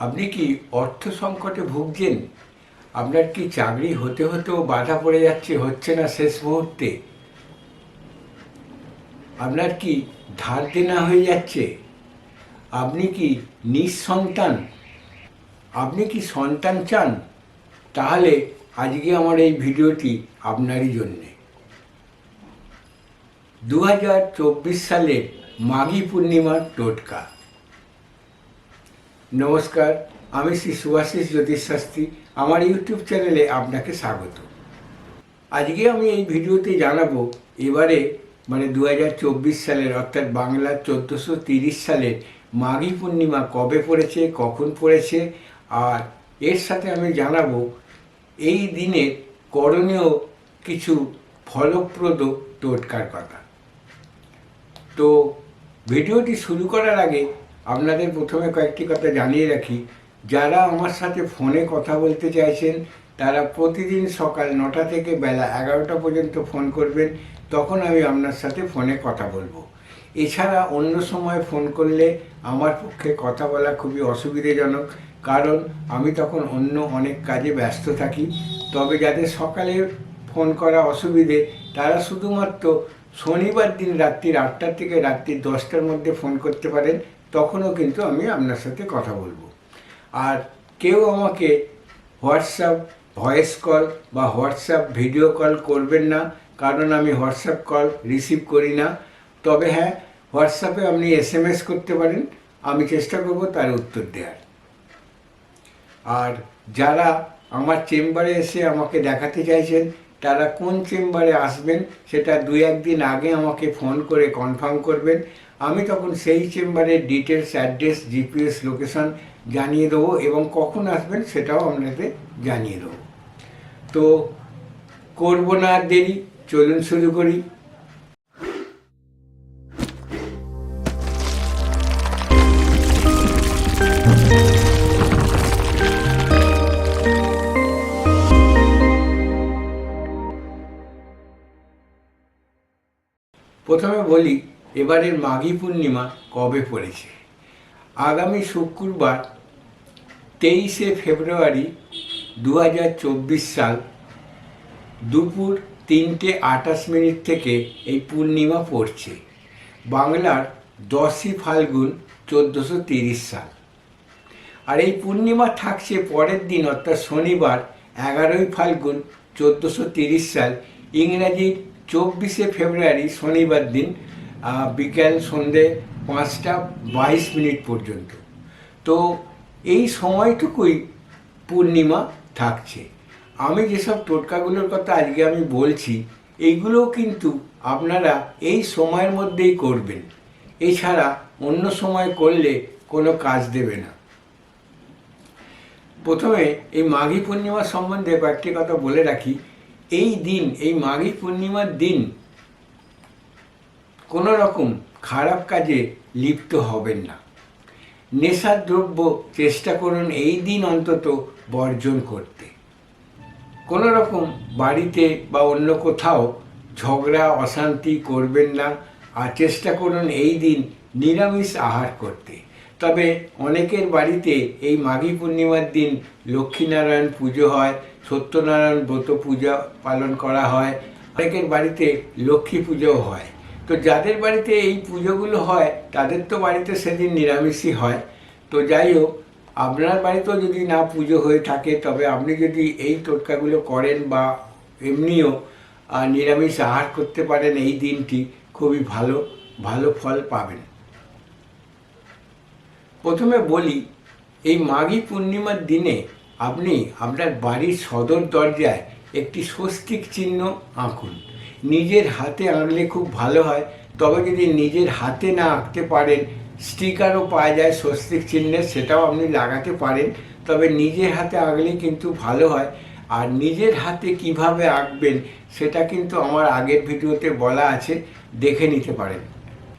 আপনি কি অর্থ সংকটে ভুগছেন? আপনার কি চাকরি হতে হতেও বাধা পড়ে যাচ্ছে, হচ্ছে না শেষ মুহূর্তে? আপনার কি ধার দেনা হয়ে যাচ্ছে? আপনি কি নিঃসন্তান? আপনি কি সন্তান চান? তাহলে আজকে আমার এই ভিডিওটি আপনারই জন্যে। দু হাজার চব্বিশ সালের মাঘী পূর্ণিমার টোটকা। নমস্কার, আমি শ্রী সুভাষিস জ্যোতিষ শাস্ত্রী। আমার ইউটিউব চ্যানেলে আপনাকে স্বাগত। আজকে আমি এই ভিডিওতে জানাব, এবারে মানে দু হাজার চব্বিশ সালের অর্থাৎ বাংলার চোদ্দোশো তিরিশ সালের মাঘী পূর্ণিমা কবে পড়েছে, কখন পড়েছে, আর এর সাথে আমি জানাব, এই দিনের করণীয় কিছু ফলপ্রদ টোটকার কথা। তো ভিডিওটি শুরু করার আগে আপনাদের প্রথমে কয়েকটি কথা জানিয়ে রাখি। যারা আমার সাথে ফোনে কথা বলতে চাইছেন, তারা প্রতিদিন সকাল নটা থেকে বেলা এগারোটা পর্যন্ত ফোন করবেন, তখন আমি আপনার সাথে ফোনে কথা বলব। এছাড়া অন্য সময় ফোন করলে আমার পক্ষে কথা বলা খুবই অসুবিধাজনক, কারণ আমি তখন অন্য অনেক কাজে ব্যস্ত থাকি। তবে যাদের সকালে ফোন করা অসুবিধে, তারা শুধুমাত্র শনিবার দিন রাত্রির আটটা থেকে রাত্রির দশটার মধ্যে ফোন করতে পারেন তখনও কিন্তু আমি আপনার সাথে কথা বলব। আর কেউ আমাকে হোয়াটসঅ্যাপ ভয়েস কল বা হোয়াটসঅ্যাপ ভিডিও কল করবেন না, কারণ আমি হোয়াটসঅ্যাপ কল রিসিভ করি না। তবে হ্যাঁ হোয়াটসঅ্যাপে আপনি এস এম এস করতে পারেন, আমি চেষ্টা করব তার উত্তর দেওয়ার। আর যারা আমার চেম্বারে এসে আমাকে দেখাতে চাইছেন, তারা কোন চেম্বারে আসবেন, সেটা দুই একদিন আগে আমাকে ফোন করে কনফার্ম করবেন। আমি তখন সেই চেম্বারের ডিটেলস অ্যাড্রেস জিপিএস লোকেশন জানিয়ে দেবো এবং কখন আসবেন সেটাও আপনাদের জানিয়ে দেবো। তো করব না দেরি, চলুন শুরু করি। প্রথমে বলি এবারের মাঘী পূর্ণিমা কবে পড়েছে? আগামী শুক্রবার তেইশে ফেব্রুয়ারি দু হাজার চব্বিশ সাল দুপুর তিনটে আটাশ মিনিট থেকে এই পূর্ণিমা পড়ছে। বাংলার দশই ফাল্গুন চোদ্দোশো তিরিশ সাল। আর এই পূর্ণিমা থাকছে পরের দিন, অর্থাৎ শনিবার, এগারোই ফাল্গুন চোদ্দোশো তিরিশ সাল। ইংরাজির চব্বিশে ফেব্রুয়ারি শনিবার দিন বিকেল সন্ধে পাঁচটা বাইশ মিনিট পর্যন্ত। তো এই সময়টুকুই পূর্ণিমা থাকছে। আমি যেসব টোটকাগুলোর কথা আজকে আমি বলছি, এইগুলোও কিন্তু আপনারা এই সময়ের মধ্যেই করবেন। এছাড়া অন্য সময় করলে কোনো কাজ দেবে না। প্রথমে এই মাঘী পূর্ণিমা সম্বন্ধে কয়েকটি কথা বলে রাখি। এই দিন, এই মাঘী পূর্ণিমার দিন কোনো রকম খারাপ কাজে লিপ্ত হবেন না। নেশার দ্রব্য চেষ্টা করুন এই দিন অন্তত বর্জন করতে। কোনো রকম বাড়িতে বা অন্য কোথাও ঝগড়া, অশান্তি করবেন না আর চেষ্টা করুন এই দিন নিরামিষ আহার করতে। তবে অনেকের বাড়িতে এই মাঘী পূর্ণিমার দিন লক্ষ্মীনারায়ণ পুজো হয়, সত্যনারায়ণ ব্রত পূজা পালন করা হয়। অনেকের বাড়িতে লক্ষ্মী পুজোও হয়। তো যাদের বাড়িতে এই পুজোগুলো হয়, তাদের তো বাড়িতে সেদিন নিরামিষই হয়। তো যাই হোক, আপনার বাড়িতেও যদি না পুজো হয়ে থাকে, তবে আপনি যদি এই টোটকাগুলো করেন বা এমনিও নিরামিষ আহার করতে পারেন এই দিনটি, খুবই ভালো ভালো ফল পাবেন। প্রথমে বলি, এই মাঘী পূর্ণিমার দিনে আপনি আপনার বাড়ির সদর দরজায় একটি স্বস্তিক চিহ্ন আঁকুন। নিজের হাতে আঁকলে খুব ভালো হয়। তবে যদি নিজের হাতে না আঁকতে পারেন, স্টিকারও পাওয়া যায় স্বস্তিক চিহ্নের সেটাও আপনি লাগাতে পারেন। তবে নিজের হাতে আঁকলে কিন্তু ভালো হয়। আর নিজের হাতে কীভাবে আঁকবেন, সেটা কিন্তু আমার আগের ভিডিওতে বলা আছে, দেখে নিতে পারেন।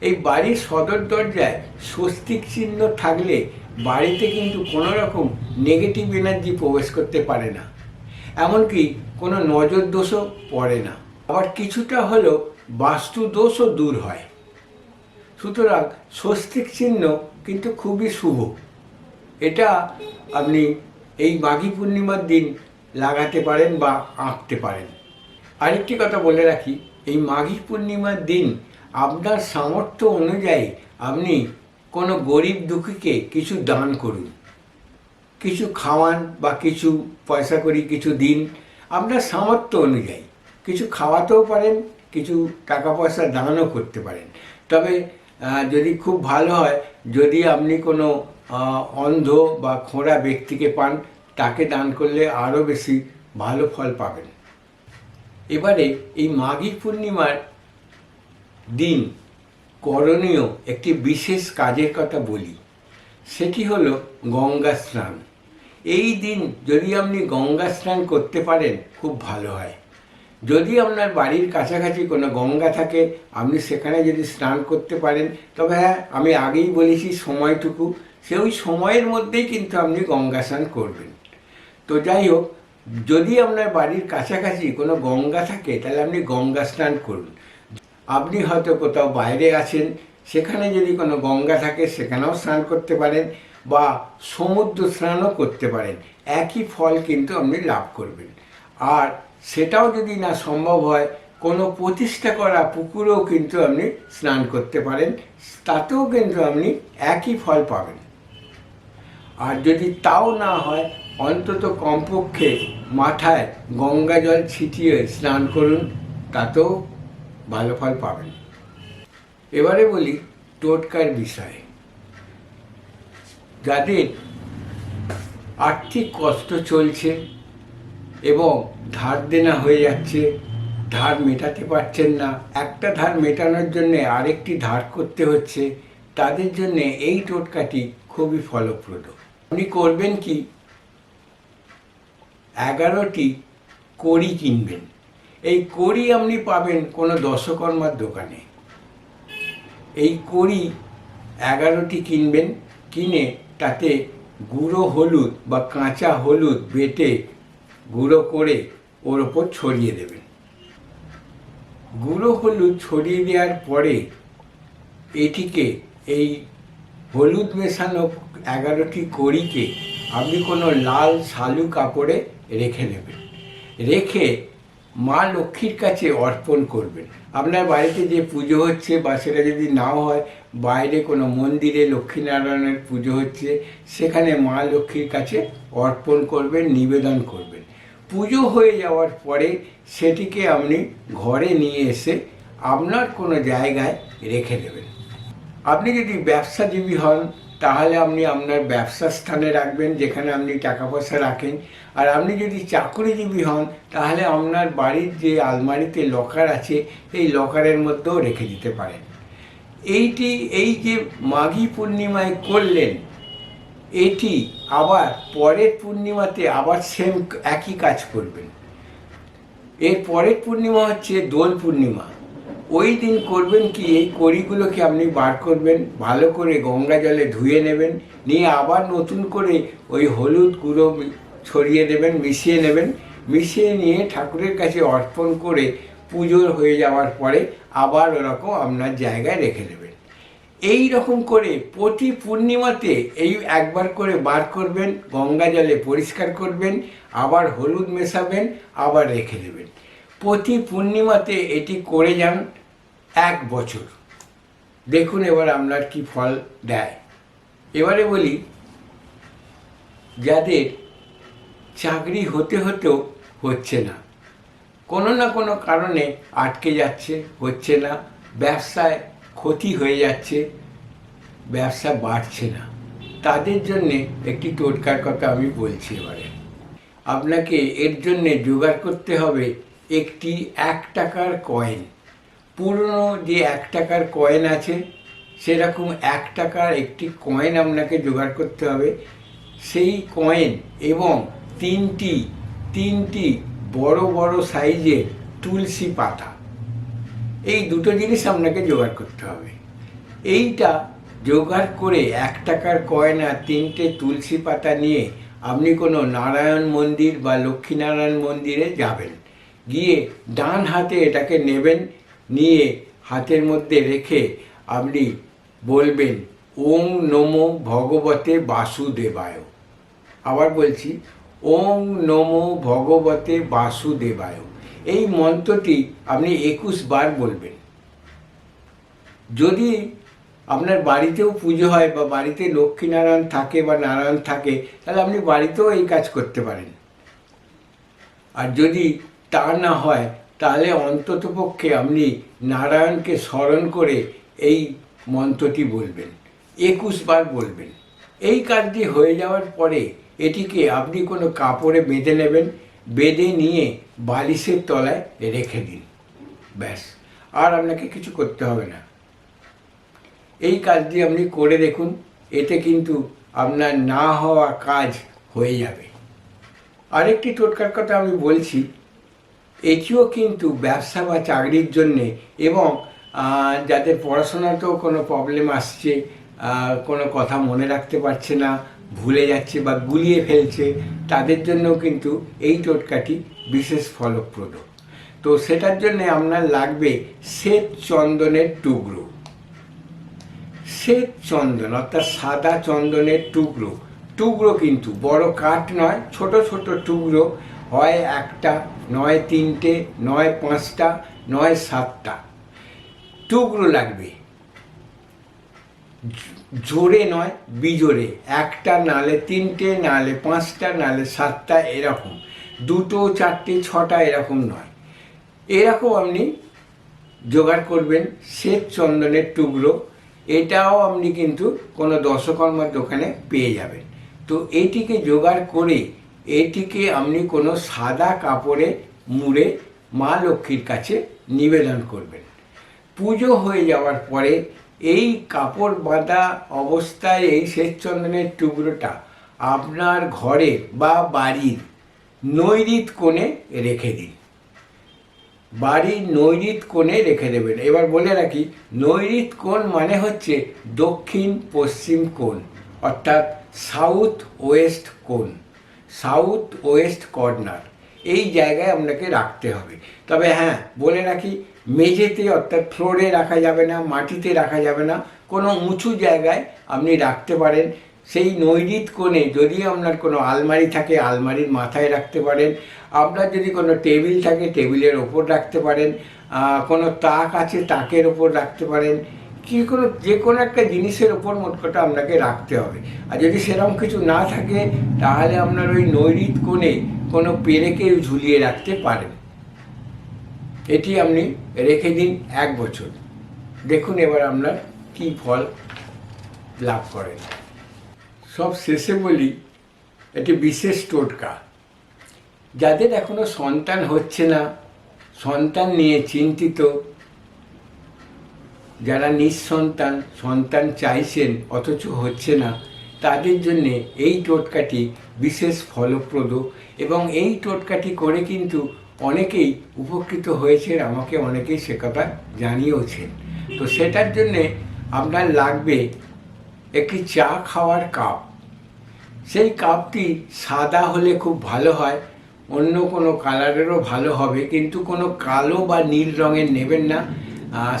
এই বাড়ির সদর দরজায় স্বস্তিক চিহ্ন থাকলে বাড়িতে কিন্তু কোনো রকম নেগেটিভ এনার্জি প্রবেশ করতে পারে না। এমনকি কোনো নজর দোষও পড়ে না। আবার কিছুটা হলেও বাস্তু দোষও দূর হয়। সুতরাং স্বস্তিক চিহ্ন কিন্তু খুবই শুভ। এটা আপনি এই মাঘী পূর্ণিমার দিন লাগাতে পারেন বা আঁকতে পারেন। আরেকটি কথা বলে রাখি, এই মাঘী পূর্ণিমার দিন আপনার সামর্থ্য অনুযায়ী আপনি কোনো গরিব দুঃখীকে কিছু দান করুন। কিছু খাওয়ান বা কিছু পয়সা করি, কিছু দিন আপনার সামর্থ্য অনুযায়ী। কিছু খাওয়াতেও পারেন, কিছু টাকা পয়সা দানও করতে পারেন। তবে যদি খুব ভালো হয়, যদি আপনি কোনো অন্ধ বা খোঁড়া ব্যক্তিকে পান, তাকে দান করলে আরও বেশি ভালো ফল পাবেন। এবারে এই মাঘী পূর্ণিমার দিন করণীয় একটি বিশেষ কাজের কথা বলি। সেটি হলো গঙ্গা স্নান। এই দিন যদি আপনি গঙ্গা স্নান করতে পারেন, খুব ভালো হয়। যদি আপনার বাড়ির কাছাকাছি কোনো গঙ্গা থাকে, আপনি সেখানে যদি স্নান করতে পারেন, তবে হ্যাঁ আমি আগেই বলেছি সময়টুকু, সে ওই সময়ের মধ্যেই কিন্তু আপনি গঙ্গা স্নান করবেন। তো যাই হোক, যদি আপনার বাড়ির কাছাকাছি কোনো গঙ্গা থাকে, তাহলে আপনি গঙ্গা স্নান করুন। আপনি হয়তো কোথাও বাইরে আছেন, সেখানে যদি কোনো গঙ্গা থাকে, সেখানেও স্নান করতে পারেন, বা সমুদ্র স্নানও করতে পারেন। একই ফল কিন্তু আপনি লাভ করবেন। আর সেটাও যদি না সম্ভব হয়, কোনো প্রতিষ্ঠা করা পুকুরেও কিন্তু আপনি স্নান করতে পারেন, তাতেও কিন্তু আপনি একই ফল পাবেন। আর যদি তাও না হয়, অন্তত কমপক্ষে মাথায় গঙ্গা জল ছিটিয়ে স্নান করুন, তাতেও ভালো ফল পাবেন। এবারে বলি টোটকার বিষয়ে। যাদের আর্থিক কষ্ট চলছে এবং ধার দেনা হয়ে যাচ্ছে। ধার মেটাতে পারছেন না। একটা ধার মেটানোর জন্য আরেকটি ধার করতে হচ্ছে। তাদের জন্য এই টোটকাটি খুবই ফলপ্রদ। আপনি করবেন কি? এগারোটি কড়ি কিনবেন। এই কড়ি আপনি পাবেন কোনো দশকর্মার দোকানে। এই কড়ি এগারোটি কিনবেন। কিনে তাতে গুঁড়ো হলুদ বা কাঁচা হলুদ বেটে গুঁড়ো করে ওর ওপর ছড়িয়ে দেবেন। গুঁড়ো হলুদ ছড়িয়ে দেওয়ার পরে এটিকে এই হলুদ মেশানো এগারোটি কড়িকে আপনি কোনো লাল শালু কাপড়ে রেখে নেবেন। রেখে মা লক্ষ্মীর কাছে অর্পণ করবেন। আপনার বাড়িতে যে পুজো হচ্ছে বা সেটা যদি নাও হয়, বাইরে কোনো মন্দিরে লক্ষ্মীনারায়ণের পুজো হচ্ছে, সেখানে মা লক্ষ্মীর কাছে অর্পণ করবেন, নিবেদন করবেন। পুজো হয়ে যাওয়ার পরে সেটিকে আপনি ঘরে নিয়ে এসে আপনার কোনো জায়গায় রেখে দেবেন। আপনি যদি ব্যবসাজীবী হন, তাহলে আপনি আপনার ব্যবসা স্থানে রাখবেন, যেখানে আপনি টাকা পয়সা রাখেন। আর আপনি যদি চাকরিজীবী হন, তাহলে আপনার বাড়ির যে আলমারিতে লকার আছে এই লকারের মধ্যেও রেখে দিতে পারেন। এইটি, এই যে মাঘী পূর্ণিমায় করলেন এটি আবার পরের পূর্ণিমাতে আবার সেম একই কাজ করবেন এর পরের পূর্ণিমা হচ্ছে দোল পূর্ণিমা। ওই দিন করবেন কি? এই কড়িগুলোকে আপনি বার করবেন, ভালো করে গঙ্গা জলে ধুয়ে নেবেন, নিয়ে আবার নতুন করে ওই হলুদ গুঁড়ো ছড়িয়ে দেবেন, মিশিয়ে নেবেন। মিশিয়ে নিয়ে ঠাকুরের কাছে অর্পণ করে পুজোর হয়ে যাওয়ার পরে আবার ওরকম আপনার জায়গায় রেখে দেবেন। এই রকম করে প্রতি পূর্ণিমাতে এই একবার করে বার করবেন, গঙ্গা জলে পরিষ্কার করবেন, আবার হলুদ মেশাবেন, আবার রেখে দেবেন। প্রতি পূর্ণিমাতে এটি করে যান এক বছর। দেখুন এবার আপনার কি ফল দেয়। এবারে বলি, যাদের চাকরি হতে হতেও হচ্ছে না, কোনো না কোনো কারণে আটকে যাচ্ছে, হচ্ছে না, ব্যবসায় ক্ষতি হয়ে যাচ্ছে, ব্যবসা বাড়ছে না। তাদের জন্যে একটি টোটকার কথা আমি বলছি এবারে। আপনাকে এর জন্যে জোগাড় করতে হবে একটি এক টাকার কয়েন পুরনো যে এক টাকার কয়েন আছে, সেরকম এক টাকার একটি কয়েন আপনাকে জোগাড় করতে হবে। সেই কয়েন এবং তিনটি তিনটি বড় বড় সাইজের তুলসী পাতা। এই দুটো জিনিস আপনাকে জোগাড় করতে হবে। এইটা জোগাড় করে এক টাকার কয়েন, তিনটে তুলসী পাতা নিয়ে আপনি কোনো নারায়ণ মন্দির বা লক্ষ্মীনারায়ণ মন্দিরে যাবেন। গিয়ে ডান হাতে এটাকে নেবেন, নিয়ে হাতের মধ্যে রেখে আপনি বলবেন, ওং নমো ভগবতে বাসুদেবায়। আবার বলছি, ওং নমো ভগবতে বাসুদেবায়। এই মন্ত্রটি আপনি একুশ বার বলবেন। যদি আপনার বাড়িতেও পুজো হয় বা বাড়িতে লক্ষ্মীনারায়ণ থাকে বা নারায়ণ থাকে, তাহলে আপনি বাড়িতেও এই কাজ করতে পারেন। আর যদি তা না হয়, তাহলে অন্ততপক্ষে আপনি নারায়ণকে স্মরণ করে এই মন্ত্রটি বলবেন। একুশ বার বলবেন। এই কাজটি হয়ে যাওয়ার পরে এটিকে আপনি কোনো কাপড়ে বেঁধে নেবেন বেঁধে নিয়ে বালিশের তলায় রেখে দিন। ব্যাস, আর আপনাকে কিছু করতে হবে না। এই কাজটি আপনি করে দেখুন, এতে কিন্তু আপনার না হওয়া কাজ হয়ে যাবে। আরেকটি টোটকার কথা আমি বলছি, এটিও কিন্তু ব্যবসা বা চাকরির জন্যে এবং যাদের পড়াশোনাতেও কোনো প্রবলেম আসছে কোনো কথা মনে রাখতে পারছে না ভুলে যাচ্ছে বা গুলিয়ে ফেলছে, তাদের জন্যও কিন্তু এই টোটকাটি বিশেষ ফলপ্রদ। তো সেটার জন্য আপনার লাগবে শ্বেত চন্দনের টুকরো। শ্বেত চন্দন, অর্থাৎ সাদা চন্দনের টুকরো। টুকরো কিন্তু বড় কাঠ নয়, ছোট ছোট টুকরো। হয় একটা, নয় তিনটে, নয় পাঁচটা, নয় সাতটা। টুকরো লাগবে। জোরে নয়, বিজোরে। একটা নালে তিনটে, নালে পাঁচটা, নালে সাতটা এরকম। দুটো, চারটে, ছটা এরকম নয়। এরকম আপনি জোগাড় করবেন শ্বেত চন্দনের টুকরো। এটাও আপনি কিন্তু কোনো দশকর্মার দোকানে পেয়ে যাবেন। তো এটিকে জোগাড় করে এটিকে আপনি কোনো সাদা কাপড়ে মুড়ে মা লক্ষ্মীর কাছে নিবেদন করবেন। পুজো হয়ে যাওয়ার পরে এই কাপড় বাঁধা অবস্থায় এই শ্বেতচন্দনের টুকরোটা আপনার ঘরে বা বাড়ির নৈরিত কোণে রেখে দিন। বাড়ির নৈরিত কোণে রেখে দেবেন। এবার বলে রাখি নৈরিত কোণ মানে হচ্ছে দক্ষিণ পশ্চিম কোণ, অর্থাৎ সাউথ ওয়েস্ট কোণ সাউথ ওয়েস্ট কর্নার এই জায়গায় আপনাকে রাখতে হবে। তবে হ্যাঁ বলে রাখি, মেঝেতে অর্থাৎ ফ্লোরে রাখা যাবে না, মাটিতে রাখা যাবে না, কোনো উঁচু জায়গায় আপনি রাখতে পারেন। সেই নৈরিত কোণে যদি আপনার কোনো আলমারি থাকে, আলমারির মাথায় রাখতে পারেন। আপনার যদি কোনো টেবিল থাকে, টেবিলের ওপর রাখতে পারেন। কোনো তাক আছে, তাকের ওপর রাখতে পারেন। কি কোনো, যে কোনো একটা জিনিসের ওপর মোট কথা আপনাকে রাখতে হবে। আর যদি সেরকম কিছু না থাকে, তাহলে আপনার ওই নৈরিত কোণে কোনো পেরেকে ঝুলিয়ে রাখতে পারেন এটি আপনি রেখে দিন এক বছর। দেখুন এবার আপনার কি ফল লাভ করেন। সব শেষে বলি, এটি বিশেষ টোটকা। যাদের এখনও সন্তান হচ্ছে না, সন্তান নিয়ে চিন্তিত, যারা নিঃসন্তান, সন্তান চাইছেন, অথচ হচ্ছে না তাদের জন্যে এই টোটকাটি বিশেষ ফলপ্রদ এবং এই টোটকাটি করে কিন্তু অনেকেই উপকৃত হয়েছে আমাকে অনেকেই সে কথা জানিয়েওছেন। তো সেটার জন্যে আপনার লাগবে একটি চা খাওয়ার কাপ। সেই কাপটি সাদা হলে খুব ভালো হয়, অন্য কোনো কালারেরও ভালো হবে, কিন্তু কোনো কালো বা নীল রঙের নেবেন না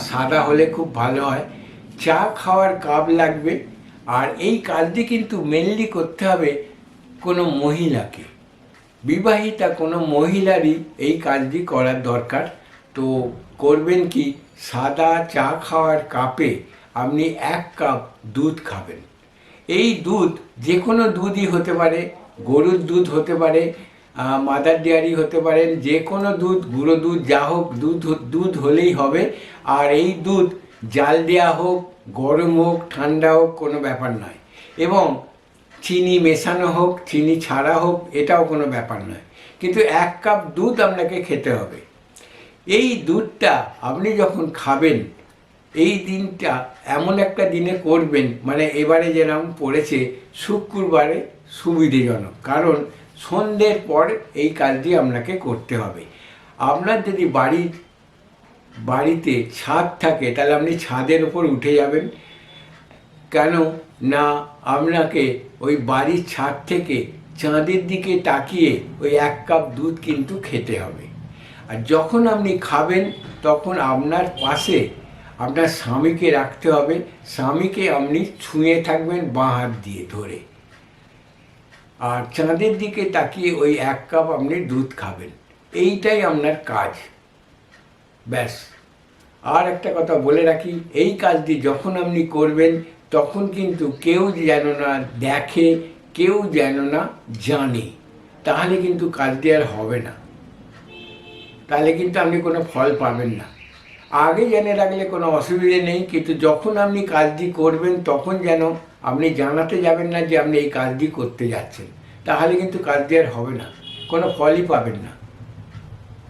সাদা হলে খুব ভালো হয়। চা খাওয়ার কাপ লাগবে আর এই কাজটি কিন্তু মেনলি করতে হবে কোনো মহিলাকে। বিবাহিতা কোনো মহিলারই এই কাজটি করার দরকার। তো করবেন কি? সাদা চা খাওয়ার কাপে আপনি এক কাপ দুধ খাবেন। এই দুধ যে কোনো দুধই হতে পারে, গরুর দুধ হতে পারে মাদার ডেয়ারি হতে পারেন যে কোনো দুধ, গুঁড়ো দুধ, যা হোক, দুধ দুধ হলেই হবে। আর এই দুধ জাল দেওয়া হোক গরম হোক, ঠান্ডা হোক, কোনো ব্যাপার নয়। এবং চিনি মেশানো হোক, চিনি ছাড়া হোক, এটাও কোনো ব্যাপার নয়। কিন্তু এক কাপ দুধ আপনাকে খেতে হবে। এই দুধটা আপনি যখন খাবেন, এই দিনটা এমন একটা দিনে করবেন মানে এবারে যেরকম পড়েছে, শুক্রবারে সুবিধেজনক। কারণ সন্ধ্যের পর এই কাজটি আপনাকে করতে হবে। আপনার যদি বাড়ির বাড়িতে ছাদ থাকে, তাহলে আপনি ছাদের উপর উঠে যাবেন। কেন? না, আপনাকে ওই বাড়ির ছাদ থেকে চাঁদের দিকে তাকিয়ে ওই এক কাপ দুধ কিন্তু খেতে হবে। আর যখন আপনি খাবেন, তখন আপনার পাশে আপনার স্বামীকে রাখতে হবে। স্বামীকে আপনি ছুঁয়ে থাকবেন বাঁ হাত দিয়ে ধরে। আর চাঁদের দিকে তাকিয়ে ওই এক কাপ আপনি দুধ খাবেন। এইটাই আপনার কাজ। ব্যাস। আর একটা কথা বলে রাখি, এই কাজটি যখন আপনি করবেন, তখন কিন্তু কেউ যেন না দেখে, কেউ যেন না জানে। তাহলে কিন্তু কাজটি আর হবে না। তাহলে কিন্তু আপনি কোনো ফল পাবেন না। আগে জেনে রাখলে কোনো অসুবিধে নেই, কিন্তু যখন আপনি কাজটি করবেন, তখন যেন আপনি জানাতে যাবেন না যে আপনি এই কাজটি করতে যাচ্ছেন। তাহলে কিন্তু কাজটি আর হবে না। কোনো ফলই পাবেন না।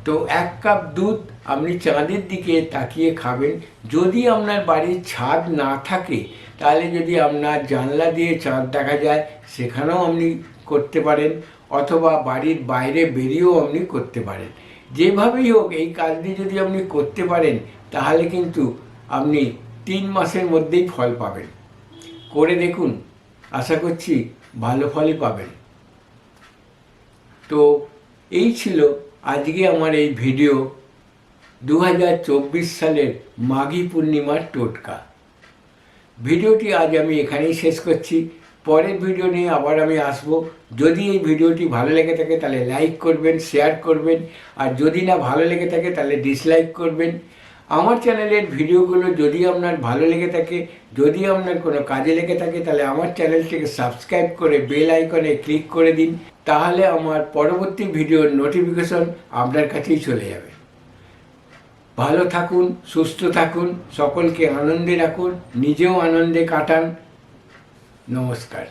তো এক কাপ দুধ আপনি চাঁদের দিকে তাকিয়ে খাবেন। যদি আপনার বাড়ির ছাদ না থাকে, তাহলে যদি আপনার জানলা দিয়ে চাঁদ দেখা যায়, সেখানেও আপনি করতে পারেন, অথবা বাড়ির বাইরে বেরিয়েও আপনি করতে পারেন। যেভাবেই হোক, এই কাজটি যদি আপনি করতে পারেন, তাহলে কিন্তু আপনি তিন মাসের মধ্যেই ফল পাবেন। করে দেখুন, আশা করছি ভালো ফলই পাবেন। তো এই ছিল আজকে আমার এই ভিডিও। দু হাজার চব্বিশ সালের মাঘী পূর্ণিমার টোটকা। ভিডিওটি আজ আমি এখানেই শেষ করছি। পরের ভিডিও নিয়ে আবার আমি আসব। যদি এই ভিডিওটি ভালো লেগে থাকে তাহলে লাইক করবেন, শেয়ার করবেন, আর যদি না ভালো লেগে থাকে তাহলে ডিসলাইক করবেন। আমার চ্যানেলের ভিডিওগুলো যদি আপনার ভালো লেগে থাকে, যদি আপনার কোনো কাজে লেগে থাকে, তাহলে আমার চ্যানেলটিকে সাবস্ক্রাইব করে বেল আইকনে ক্লিক করে দিন। তাহলে আমার পরবর্তী ভিডিওর নোটিফিকেশন আপনার কাছেই চলে যাবে। ভালো থাকুন সুস্থ থাকুন সকলকে আনন্দে রাখুন নিজেও আনন্দে কাটান। নমস্কার।